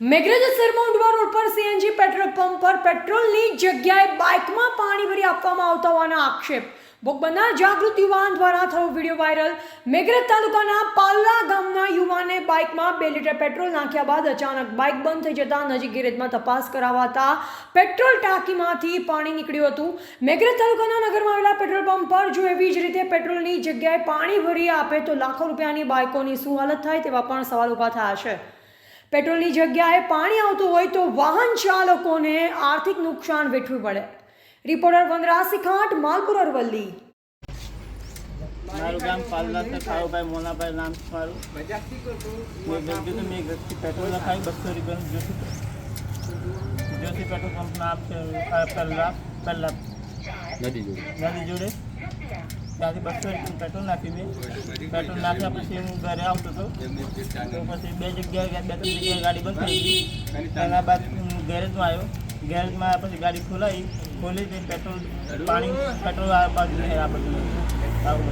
Meghraj Sarmondva road પર CNG petrol pump પર પેટ્રોલની જગ્યાએ બાઇકમાં પાણી ભરી આપવામાં આવતા હોવાના આક્ષેપ. ભોગ બનનાર જાગૃત યુવાન દ્વારા થયો વીડિયો વાયરલ. મેઘરજ તાલુકાના પાલરા ગામના યુવાને બાઇકમાં બે લીટર પેટ્રોલ નાખ્યા બાદ અચાનક બાઇક બંધ થઈ જતા નજીક ગેરેજમાં તપાસ કરાવાતા પેટ્રોલ ટાંકીમાંથી પાણી નીકળ્યું હતું. મેઘરજ તાલુકાના નગરમાં આવેલા પેટ્રોલ પંપ પર જો એવી જ રીતે પેટ્રોલની જગ્યાએ પાણી ભરી આપે તો લાખો રૂપિયાની બાઇકોની શું હાલત થાય તેવા પણ સવાલ ઊભા થયા છે. પેટ્રોલની જગ્યાએ પાણી આવતું હોય તો વાહન ચાલકોને આર્થિક નુકસાન વેઠવું પડે. રિપોર્ટર વનરાજ ખાંટ માલપુર અરવલ્લી. મારું ગામ પાલના ખારુભાઈ મોનાભાઈ નામ છે મારું. મેં તો મેં ગંદકી પેટ્રોલ લખાવી બસો રૂપિયાનું જોશી જોશી પેટ્રોલ પંપના આપશે પહેલા પહેલા. નદી જોડે. નદી જોડે. ત્યાંથી બસો રૂપિયા પેટ્રોલ નાખી મેં પેટ્રોલ નાખ્યા પછી હું ઘરે આવતો હતો. તો પછી બે જગ્યાએ બે ત્રણ જગ્યાએ ગાડી બંધ થઈ ગઈ. તેના બાદ હું ગેરેજમાં આવ્યો. ગેરેજમાં આવ્યા પછી ગાડી ખોલાવી ખોલી તે પેટ્રોલ પાણી, પેટ્રોલ આ બાજુ આ બધું આવું